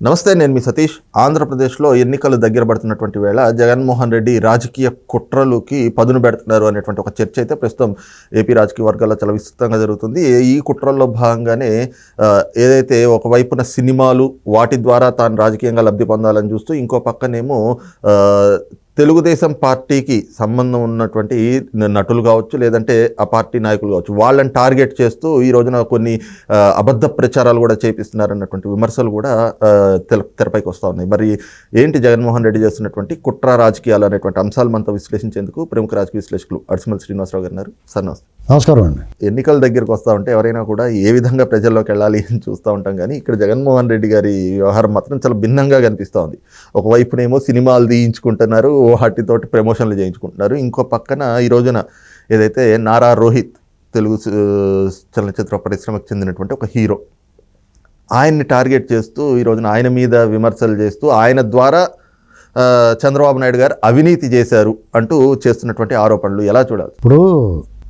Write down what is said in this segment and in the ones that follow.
నమస్తే నేను మీ సతీష్. ఆంధ్రప్రదేశ్లో ఎన్నికలు దగ్గర పడుతున్నటువంటి వేళ జగన్మోహన్ రెడ్డి రాజకీయ కుట్రలుకి పదును పెడుతున్నారు అనేటువంటి ఒక చర్చ అయితే ప్రస్తుతం ఏపీ రాజకీయ వర్గాల్లో చాలా విస్తృతంగా జరుగుతుంది. ఈ కుట్రల్లో భాగంగానే ఏదైతే ఒకవైపున సినిమాలు వాటి ద్వారా తాను రాజకీయంగా లబ్ధి పొందాలని చూస్తూ ఇంకో పక్కనేమో తెలుగుదేశం పార్టీకి సంబంధం ఉన్నటువంటి నటులు కావచ్చు లేదంటే ఆ పార్టీ నాయకులు కావచ్చు వాళ్ళని టార్గెట్ చేస్తూ ఈ రోజున కొన్ని అబద్ధ ప్రచారాలు కూడా చేపిస్తున్నారు అన్నటువంటి విమర్శలు కూడా తెరపైకి వస్తూ ఉన్నాయి. మరి ఏంటి జగన్మోహన్ రెడ్డి చేస్తున్నటువంటి కుట్ర రాజకీయాలు అనేటువంటి అంశాలు మనతో విశ్లేషించేందుకు ప్రముఖ రాజకీయ విశ్లేషకులు అడిసిమల్ శ్రీనివాసరావు గారు సార్ నమస్తే. నమస్కారం అండి. ఎన్నికల దగ్గరికి వస్తూ ఉంటే ఎవరైనా కూడా ఏ విధంగా ప్రజల్లోకి వెళ్ళాలి అని చూస్తూ ఉంటాం కానీ ఇక్కడ జగన్మోహన్ రెడ్డి గారి వ్యవహారం మాత్రం చాలా భిన్నంగా కనిపిస్తూ ఉంది. ఒకవైపునేమో సినిమాలు తీయించుకుంటున్నారు వాటితోటి ప్రమోషన్లు చేయించుకుంటున్నారు. ఇంకో పక్కన ఈ రోజున ఏదైతే నారా రోహిత్ తెలుగు చలనచిత్ర పరిశ్రమకు చెందినటువంటి ఒక హీరో ఆయన్ని టార్గెట్ చేస్తూ ఈ రోజున ఆయన మీద విమర్శలు చేస్తూ ఆయన ద్వారా చంద్రబాబు నాయుడు గారు అవినీతి చేశారు అంటూ చేస్తున్నటువంటి ఆరోపణలు ఎలా చూడాలి? ఇప్పుడు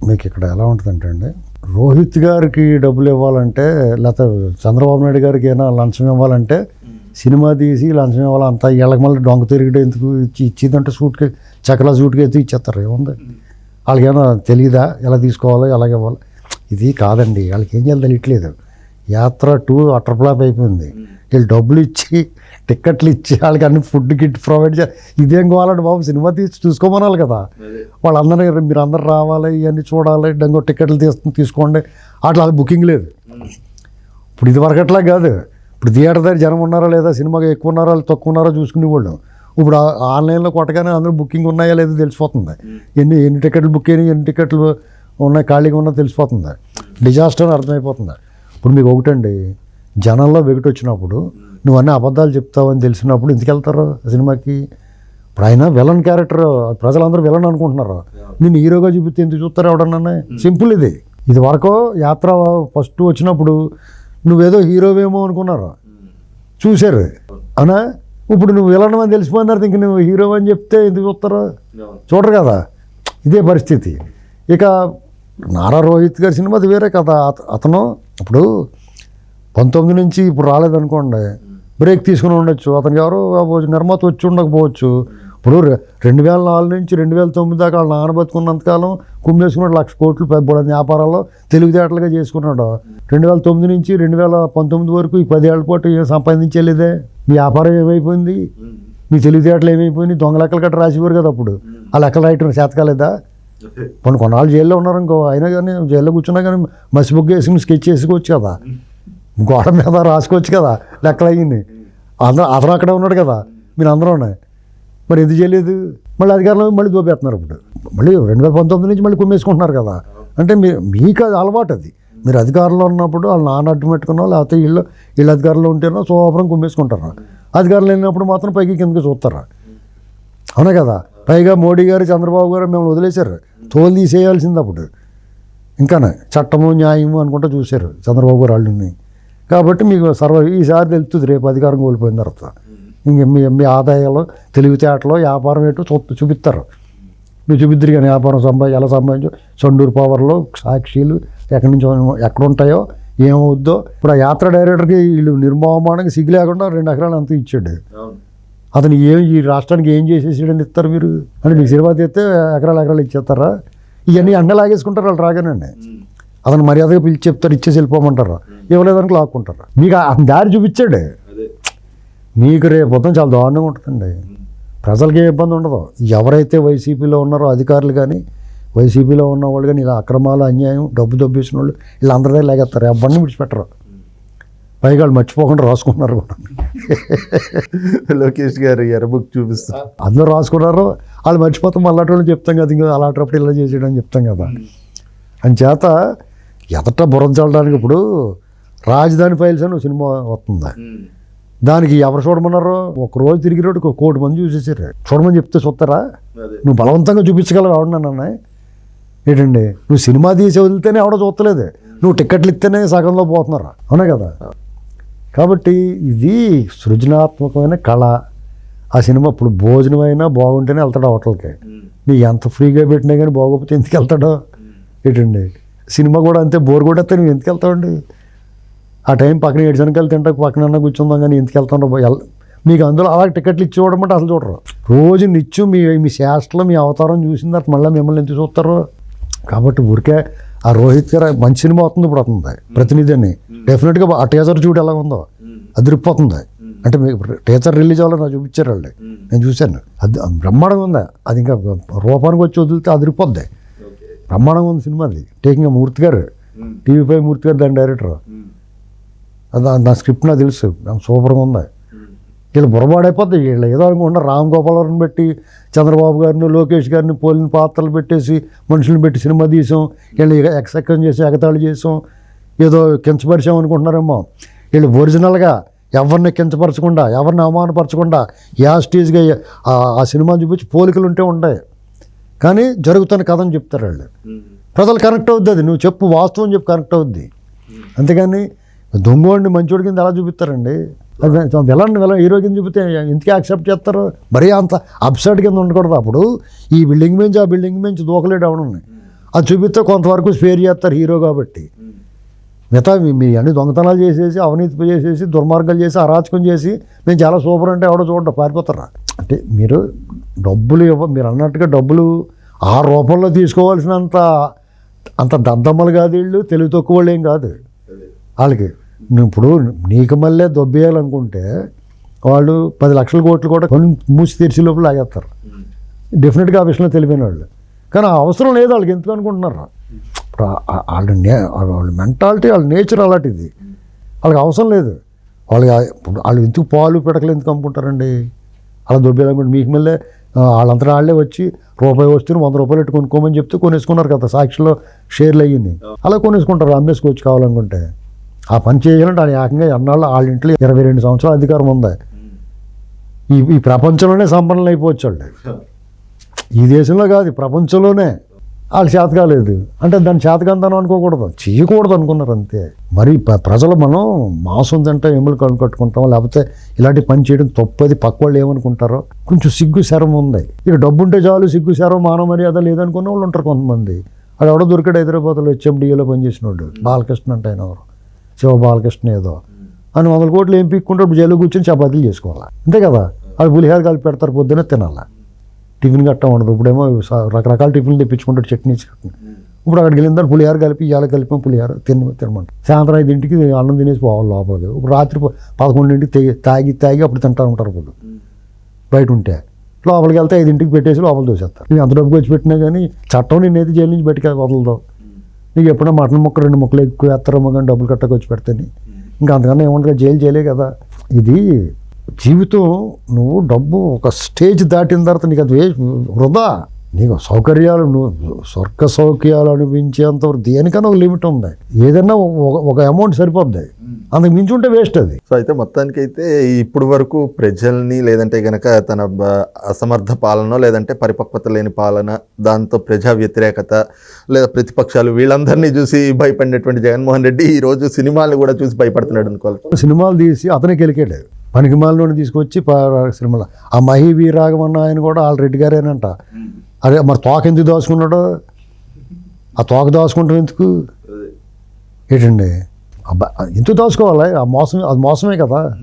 మీకు ఇక్కడ ఎలా ఉంటుందంటే అండి రోహిత్ గారికి డబ్బులు ఇవ్వాలంటే లేకపోతే చంద్రబాబు నాయుడు గారికి ఏమైనా లంచం ఇవ్వాలంటే సినిమా తీసి లంచం ఇవ్వాలి. అంతా వీళ్ళకి మళ్ళీ డొంక తిరిగి ఎందుకు ఇచ్చి ఇచ్చిందంటే సూట్కి చకలా సూట్కి ఎత్తి ఇచ్చేస్తారు. ఏముంది? వాళ్ళకి ఏమైనా తెలియదా ఎలా తీసుకోవాలో? ఎలాగ ఇవ్వాలి? ఇది కాదండి. వాళ్ళకి ఏం చేయాలో తెలియట్లేదు. యాత్ర టూ అటర్ ఫ్లాప్ అయిపోయింది వీళ్ళు డబ్బులు ఇచ్చి టిక్కెట్లు ఇచ్చి వాళ్ళకి అన్ని ఫుడ్ కిట్ ప్రొవైడ్ చే ఇదేం కావాలండి బాబు? సినిమా తీసి చూసుకోమనాలి కదా. వాళ్ళందరూ మీరు అందరు రావాలి ఇవన్నీ చూడాలి ఇంకో టికెట్లు తీసు తీసుకోండి. అట్లా బుకింగ్ లేదు. ఇప్పుడు ఇది వరకు అట్లా కాదు. ఇప్పుడు థియేటర్ దగ్గర జనం ఉన్నారా లేదా? సినిమాకి ఎక్కువ ఉన్నారా తక్కువ ఉన్నారా చూసుకునేవాళ్ళు. ఇప్పుడు ఆన్లైన్లో కొట్టగానే అందరూ బుకింగ్ ఉన్నాయా లేదో తెలిసిపోతుంది. ఎన్ని ఎన్ని టికెట్లు బుక్ అయినాయి ఎన్ని టికెట్లు ఉన్నాయి ఖాళీగా ఉన్నా తెలిసిపోతుంది. డిజాస్టర్ అని అర్థమైపోతుంది. ఇప్పుడు మీకు ఒకటండి. జనంలో వెగటి వచ్చినప్పుడు నువ్వు అన్ని అబద్ధాలు చెప్తావని తెలిసినప్పుడు ఎందుకు వెళ్తారు సినిమాకి? ఇప్పుడు ఆయన విలన్ క్యారెక్టర్ ప్రజలందరూ విలన్ అనుకుంటున్నారు. నేను హీరోగా చూపిస్తే ఎందుకు చూస్తారు ఎవడన్నా సింపుల్ ఇది. ఇది వరకు యాత్ర ఫస్ట్ వచ్చినప్పుడు నువ్వేదో హీరోవేమో అనుకున్నారు. చూశారు. అవునా ఇప్పుడు నువ్వు విలన్ అని తెలిసిపోయిన తర్వాత ఇంక నువ్వు హీరో అని చెప్తే ఎందుకు చూస్తారు? చూడరు కదా. ఇదే పరిస్థితి. ఇక నారా రోహిత్ గారి సినిమా అది వేరే కదా. అత- అతను ఇప్పుడు పంతొమ్మిది నుంచి ఇప్పుడు రాలేదనుకోండి బ్రేక్ తీసుకుని ఉండొచ్చు. అతనికి ఎవరో నిర్మాత వచ్చి ఉండకపోవచ్చు. ఇప్పుడు రెండు వేల నాలుగు నుంచి రెండు వేల తొమ్మిది దాకా వాళ్ళు నానబతుకున్నంతకాలం కుమ్మేసుకున్నాడు. లక్ష కోట్లు పెద్ద వ్యాపారాల్లో తెలివితేటలుగా చేసుకున్నాడు. రెండు వేల తొమ్మిది నుంచి రెండు వేల పంతొమ్మిది వరకు ఈ పదేళ్ళ పాటు ఏం సంపాదించలేదే? మీ వ్యాపారం ఏమైపోయింది? మీ తెలివితేటలు ఏమైపోయినాయి? దొంగ లెక్కలు గట్రా రాసివారు కదా అప్పుడు. ఆ లెక్కలు రాయటం చేతకాలేదా? కొన్ని కొన్నాళ్ళు జైల్లో ఉన్నారు ఇంకో అయినా కానీ జైల్లో కూర్చున్నా కానీ మసిబుగ్గు వేసుకుని స్కెచ్ వేసుకోవచ్చు కదా. గోడ మీద రాసుకోవచ్చు కదా లెక్కలు అయ్యింది అందరూ అతను అక్కడే ఉన్నాడు కదా మీరు అందరూ ఉన్నాయి మరి ఎందుకు చేయలేదు? మళ్ళీ అధికారంలో మళ్ళీ దోపేస్తున్నారు ఇప్పుడు. మళ్ళీ రెండు వేల పంతొమ్మిది నుంచి మళ్ళీ కుమ్మేసుకుంటున్నారు కదా. అంటే మీ మీకు అది అలవాటు అది. మీరు అధికారంలో ఉన్నప్పుడు వాళ్ళు నాన్న అడ్డు పెట్టుకున్నా లేకపోతే వీళ్ళు వీళ్ళు అధికారంలో ఉంటేనో శోభరం కుమ్మేసుకుంటారు? అధికారులు లేనప్పుడు మాత్రం పైకి కిందకి చూస్తారా? అవునా కదా? పైగా మోడీ గారు చంద్రబాబు గారు మేము వదిలేశారు. తోలు తీసేయాల్సింది అప్పుడు. ఇంకానే చట్టము న్యాయము అనుకుంటా చూశారు చంద్రబాబు గారు వాళ్ళని. కాబట్టి మీకు సర్వ ఈసారి తెలుస్తుంది రేపు అధికారం కోల్పోయిన తర్వాత. ఇంక మీ మీ ఆదాయాలు తెలివితేటలు వ్యాపారం ఏంటో చూ చూపిస్తారు. మీరు చూపిద్దరు కానీ వ్యాపారం సంపాదించి ఎలా సంపాదించో సొండూరు పవర్లో సాక్షిలు ఎక్కడి నుంచో ఎక్కడ ఉంటాయో ఏమవుద్దో. ఇప్పుడు ఆ యాత్ర డైరెక్టర్కి వీళ్ళు నిర్మోహమానంగా సిగ్గు లేకుండా రెండు ఎకరాలు అంతా ఇచ్చాడు. అతను ఏం ఈ రాష్ట్రానికి ఏం చేసేసాడని ఇస్తారు మీరు? అంటే మీకు సినిమా తీస్తే ఎకరాలు ఎకరాలు ఇచ్చేస్తారా? ఇవన్నీ అన్నీ లాగేసుకుంటారు వాళ్ళు రాగానండి అతను మర్యాదగా పిలిచి చెప్తారు ఇచ్చేసి వెళ్ళిపోమంటారు? ఇవ్వలేదానికి లాక్కుంటారు? మీకు ఆ దారి చూపించాడు? మీకు రేపు పొద్దున చాలా దారుణంగా ఉంటుందండి. ప్రజలకి ఏ ఇబ్బంది ఉండదు. ఎవరైతే వైసీపీలో ఉన్నారో అధికారులు కానీ వైసీపీలో ఉన్న వాళ్ళు కానీ ఇలా అక్రమాలు అన్యాయం డబ్బు దొబ్బేసిన వాళ్ళు వీళ్ళందరిదే లాగేస్తారు. ఎవరిని విడిచిపెట్టరు. పైగా వాళ్ళు మర్చిపోకుండా రాసుకున్నారు కూడా. లోకేష్ గారు ఎర్ర బుక్ చూపిస్తా. అందరూ రాసుకున్నారు. వాళ్ళు మర్చిపోతాం అలాంటి వాళ్ళు చెప్తాం కదా ఇంకా అలాంటప్పుడు ఇలా చేసేయడం చెప్తాం కదా. అని చేత ఎదట బుర్ర చల్లడానికి ఇప్పుడు రాజధాని ఫైల్స్ అని సినిమా వస్తుంది? దానికి ఎవరు చూడమన్నారు? ఒక రోజు తిరిగి రోడ్డు ఒక కోటి మంది చూసేసారు. చూడమని చెప్తే చూస్తారా? నువ్వు బలవంతంగా చూపించగలవు ఎవడన్నా ఏంటండి? నువ్వు సినిమా తీసి వదిలితేనే ఎవడో చూస్తలేదు. నువ్వు టికెట్లు ఇస్తేనే సగంలో పోతున్నారు? అవునా కదా? కాబట్టి ఇది సృజనాత్మకమైన కళ. ఆ సినిమా ఇప్పుడు భోజనం అయినా బాగుంటేనే వెళ్తాడు హోటల్కి. నీ ఎంత ఫ్రీగా పెట్టినా కానీ బాగోకపోతే ఎందుకు వెళ్తాడో? ఏంటండి? సినిమా కూడా అంతే బోర్ కొట్టేస్తే నువ్వు ఎందుకు వెళ్తావండి ఆ టైం పక్కన ఏడు శనకాయలు తింటాక పక్కన కూర్చుందాం కానీ ఇంటికి వెళ్తాం మీకు అందులో అలా టికెట్లు ఇచ్చి చూడమంటే అసలు చూడరు. రోజు నిత్యం మీ మీ శాస్త్రలో మీ అవతారం చూసిన తర్వాత మళ్ళీ మిమ్మల్ని ఎందుకు చూస్తారు? కాబట్టి ఊరికే ఆ రోహిత్ గారు మంచి సినిమా అవుతుంది ఇప్పుడు అవుతుంది ప్రతినిధి అని డెఫినెట్గా ఆ టీజర్ చూడు ఎలా ఉందో అదిరిపోతుంది. అంటే మీకు టీచర్ రిలీజ్ అవ్వాలని నాకు చూపించారు వాళ్ళు. నేను చూశాను. అది బ్రహ్మాండంగా ఉంది. అది ఇంకా రూపానికి వచ్చి వదిలితే అదిరిపోద్ది. బ్రహ్మాండంగా ఉంది సినిమా అది. టేకింగ్ మూర్తి గారు. టీవీ ఫైవ్ మూర్తి గారు దాని డైరెక్టర్. అది నా స్క్రిప్ట్ నాకు తెలుసు. సూపర్గా ఉంది. వీళ్ళు బుర్రబాడైపోద్ది వీళ్ళు ఏదో అనుకుంటున్నారు. రామ్ గోపాలవరం పెట్టి చంద్రబాబు గారిని లోకేష్ గారిని పోలిన పాత్రలు పెట్టేసి మనుషులను పెట్టి సినిమా తీసాం. వీళ్ళు ఎక్సెక్కం చేసి ఎగతాళి చేసాం. ఏదో కించపరిచాం అనుకుంటున్నారేమో. వీళ్ళు ఒరిజినల్గా ఎవరిని కించపరచకుండా ఎవరిని అవమానపరచకుండా యా స్టేజ్గా ఆ- ఆ సినిమా చూపించి పోలికలు ఉంటే ఉంటాయి. కానీ జరుగుతున్న కథని చెప్తారు వాళ్ళు. ప్రజలు కనెక్ట్ అవుద్ది అది. నువ్వు చెప్పు వాస్తవం చెప్పు కనెక్ట్ అవుద్ది. అంతేగాని దొంగోడిని మంచోడి కింద ఎలా చూపిస్తారండి? విలన్ విలన్ హీరో కింద చూపితే ఎందుకు యాక్సెప్ట్ చేస్తారు? మరీ అంత అప్సైడ్ కింద ఉండకూడదు అప్పుడు. ఈ బిల్డింగ్ మించి ఆ బిల్డింగ్ మించి దూకలేడు అవడం అది చూపిస్తే కొంతవరకు స్పేర్ చేస్తారు హీరో కాబట్టి. మిగతా మీ- అన్ని దొంగతనాలు చేసేసి అవినీతి చేసేసి దుర్మార్గాలు చేసి అరాచకం చేసి మేము చాలా సూపర్ అంటే ఎవడో చూడ పారిపోతారా అంటే మీరు డబ్బులు ఇవ్వ మీరు అన్నట్టుగా డబ్బులు ఆ రూపంలో తీసుకోవాల్సినంత అంత దద్దమ్మలు కాదు వీళ్ళు తెలివి తక్కువ వాళ్ళు ఏం కాదు. వాళ్ళకి నువ్వు ఇప్పుడు నీకు మళ్ళీ దొబ్బేయాలనుకుంటే వాళ్ళు పది లక్షల కోట్లు కూడా కొన్ని మూసి తెరిచి లోపల లాగేస్తారు. డెఫినెట్గా ఆ విషయంలో తెలివైన వాళ్ళు. కానీ అవసరం లేదు వాళ్ళకి ఎందుకు అనుకుంటున్నారు? వాళ్ళ నే వాళ్ళ మెంటాలిటీ వాళ్ళ నేచర్ అలాంటిది. వాళ్ళకి అవసరం లేదు. వాళ్ళకి వాళ్ళు ఎందుకు పాలు పిడకలు ఎందుకు అమ్ముకుంటారండి? అలా దొబ్బేయాలనుకుంటే మీకు మళ్ళీ వాళ్ళంతా వాళ్ళే వచ్చి రూపాయి వస్తే వంద రూపాయలు పెట్టి కొనుక్కోమని చెప్తే కొనేసుకున్నారు కదా సాక్షిలో షేర్లు అయ్యింది. అలా కొనేసుకుంటారు అమ్మేసుకోవచ్చు కావాలనుకుంటే. ఆ పని చేయాలంటే ఆయన ఏకంగా ఎన్నాళ్ళు వాళ్ళ ఇంట్లో ఇరవై రెండు సంవత్సరాల అధికారం ఉంది. ఈ ఈ ప్రపంచంలోనే సంపన్నులు అయిపోవచ్చు వాళ్ళు. ఈ దేశంలో కాదు ప్రపంచంలోనే. వాళ్ళు చేత కాలేదు అంటే దాన్ని చేతకంతనం అనుకోకూడదు. చేయకూడదు అనుకున్నారు అంతే. మరి ప్రజలు మనం మాంసం తింటే ఎములు కనుకట్టుకుంటాం కట్టుకుంటాం లేకపోతే ఇలాంటి పని చేయడం తప్పది పక్క వాళ్ళు ఏమనుకుంటారో? కొంచెం సిగ్గు శరం ఉంది. ఇక డబ్బు ఉంటే చాలు సిగ్గు శరం మానవ మర్యాద లేదనుకున్న వాళ్ళు ఉంటారు కొంతమంది. అది ఎవడో దొరికాడు హైదరాబాద్లో హెచ్ఎండిఏలో పనిచేసినోడు బాలకృష్ణ అంటే ఆయన ఎవరు? శివ బాలకృష్ణ ఏదో. అని వందల కోట్లు ఏం పీక్కుంటే జైలు కూర్చొని చపాతీలు చేసుకోవాలి? అంతే కదా? వాళ్ళు పులిహార కలిపి పెడతారు పొద్దున తినాలా? టిఫిన్ గట్టా ఉండదు. ఇప్పుడేమో రకరకాల టిఫిన్లు తెప్పించుకుంటాడు చట్నీ కట్టిన ఇప్పుడు అక్కడికి వెళ్ళిన పులిహార కలిపి ఇవాళ కలిపి పులిహార తిన తినమంట. సాయంత్రం ఐదింటికి అన్నం తినేసి పోవాలి లోపలికి. ఇప్పుడు రాత్రి పదకొండింటికి తాగి తాగి అప్పుడు తింటా ఉంటారు ఇప్పుడు బయట ఉంటే లోపలికి వెళ్తే ఐదింటికి పెట్టేసి లోపల దోసేస్తారు నీకు అంత డబ్బు వచ్చి పెట్టినా కానీ చట్టం నేనైతే జైలు నుంచి బయటకి వదలదు. నీకు ఎప్పుడైనా మటన్ ముక్క రెండు ముక్కలు ఎక్కువ వేస్తారేమో కానీ డబ్బులు కట్టకొచ్చి పెడితేనే. ఇంకా అంతకన్నా ఏముండదు జైలు చేయలే కదా. ఇది జీవితం నువ్వు డబ్బు ఒక స్టేజ్ దాటిన తర్వాత నీకు అది వృధా. నీకు సౌకర్యాలు నువ్వు స్వర్గ సౌఖ్యాలు అనిపించేంత వరకు దేనికన్నా ఒక లిమిట్ ఉంది. ఏదైనా ఒక- ఒక అమౌంట్ సరిపోద్ది. అంతకు మించి ఉంటే వేస్ట్ అది. సో అయితే మొత్తానికైతే ఇప్పుడు వరకు ప్రజల్ని లేదంటే గనక తన అసమర్థ పాలన లేదంటే పరిపక్వత లేని పాలన దాంతో ప్రజా వ్యతిరేకత లేదా ప్రతిపక్షాలు వీళ్ళందరినీ చూసి భయపడినటువంటి జగన్మోహన్ రెడ్డి ఈ రోజు సినిమాలు కూడా చూసి భయపడుతున్నాడు అనుకోవాలి. సినిమాలు తీసి అతనికి వెళ్ళికాడు పనికి మాలినోడిని తీసుకొచ్చి సినిమాలు. ఆ మహి వీరాగమన్న ఆయన కూడా వాళ్ళ రెడ్డి గారేనంట. అదే మరి తోక ఎందుకు దాచుకున్నాడు? ఆ తోక దాచుకుంటాం ఎందుకు? ఏంటండి? అబ్బా ఎందుకు దాచుకోవాలి? ఆ మోసం అది మోసమే కదా.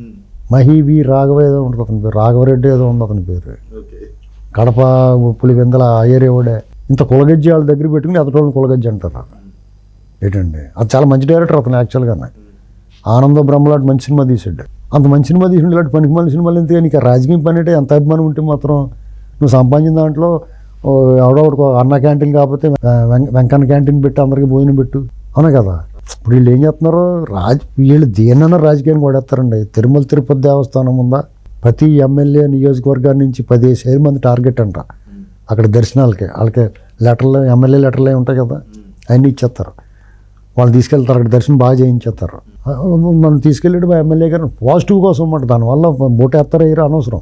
మహి వి రాఘవ ఏదో ఉంటుంది అతని పేరు. రాఘవరెడ్డి ఏదో ఉంది అతని పేరు. కడప పులివెందల ఆ ఏరియా వాడే. ఇంత కులగజ్జి వాళ్ళ దగ్గర పెట్టుకుని అతని కులగజ్జి అంటారు? ఏంటండి? అది చాలా మంచి డైరెక్టర్ అతను యాక్చువల్గానే. ఆనంద బ్రహ్మలాంటి మంచి సినిమా తీసాడు అంత మంచి సినిమా తీసిండు ఇలాంటి పనికి మళ్ళీ సినిమాలు ఎందుకు నీకు రాజకీయం పని అంటే ఎంత అభిమానం ఉంటే మాత్రం నువ్వు సంపాదించిన దాంట్లో ఎవడో ఒకడు అన్న క్యాంటీన్ కాకపోతే వెంకన్న క్యాంటీన్ పెట్టి అందరికీ భోజనం పెట్టు. అవునా కదా? ఇప్పుడు వీళ్ళు ఏం చేస్తున్నారు రాజ్ వీళ్ళు దేనన్నా రాజకీయాన్ని కొడేస్తారండి తిరుమల తిరుపతి దేవస్థానం ఉందా? ప్రతి ఎమ్మెల్యే నియోజకవర్గాన్ని నుంచి పదిహేను వేల మంది టార్గెట్ అంట. అక్కడ దర్శనాలకి వాళ్ళకి లెటర్లు ఎమ్మెల్యే లెటర్లు ఉంటాయి కదా. అవన్నీ ఇచ్చేస్తారు. వాళ్ళు తీసుకెళ్తారు అక్కడ దర్శనం బాగా చేయించేస్తారు. మనం తీసుకెళ్ళాడు మా ఎమ్మెల్యే గారు పాజిటివ్ కోసం అన్నమాట. దానివల్ల బోట్ ఎత్తారో వేయరో అనవసరం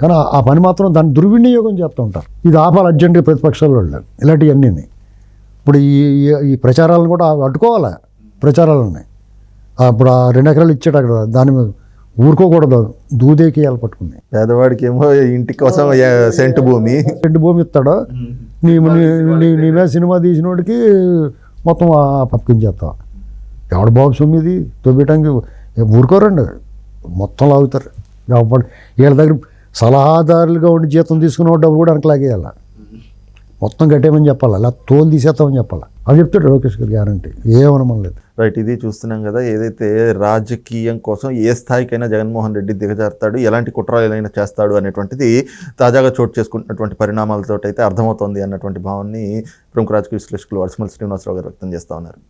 కానీ ఆ- పని మాత్రం దాన్ని దుర్వినియోగం చేస్తూ ఉంటారు. ఇది ఆపాలి అర్జెంటుగా ప్రతిపక్షాల వాళ్ళు ఇలాంటివన్నీ ఇప్పుడు ఈ ఈ- ప్రచారాలను కూడా అడ్డుకోవాలి? ప్రచారాలని ఆ, ఇప్పుడు ఆ రెండు ఎకరాలు ఇచ్చాడు అక్కడ. దాని మీద ఊరుకోకూడదు. దూదేకి వెళ్ళి పట్టుకుని పేదవాడికి ఏమో ఇంటి కోసం సెంటు భూమి. రెండు భూమి ఇస్తాడు. నీ నీ మీద సినిమా తీసినోడికి మొత్తం అప్పగించేస్తావు ఎవడ బాబు సొమ్మిది? ఇది ఊరుకోరండి. మొత్తం లాగుతారు. ఎవడు వీళ్ళ దగ్గర సలహాదారులుగా ఉండి జీతం తీసుకున్న వాడు డబ్బులు కూడా వెనక లాగేయాల. మొత్తం కట్టేయమని చెప్పాలా. అలా తోలు తీసేస్తామని చెప్పాలా. అని చెప్తాడు లోకేష్ గారు గ్యారంటీ. ఏమనమని లేదు. రైట్ ఇది చూస్తున్నాం కదా ఏదైతే రాజకీయం కోసం ఏ స్థాయికైనా జగన్మోహన్ రెడ్డి దిగజారుతాడు ఎలాంటి కుట్రలైనా చేస్తాడు అనేటువంటిది తాజాగా చోటు చేసుకుంటున్నటువంటి పరిణామాలతో అయితే అర్థమవుతోంది అన్నటువంటి భావాన్ని ప్రముఖ రాజకీయ విశ్లేషకులు వరసమల్ శ్రీనివాసరావు గారు వ్యక్తం చేస్తా ఉన్నారు.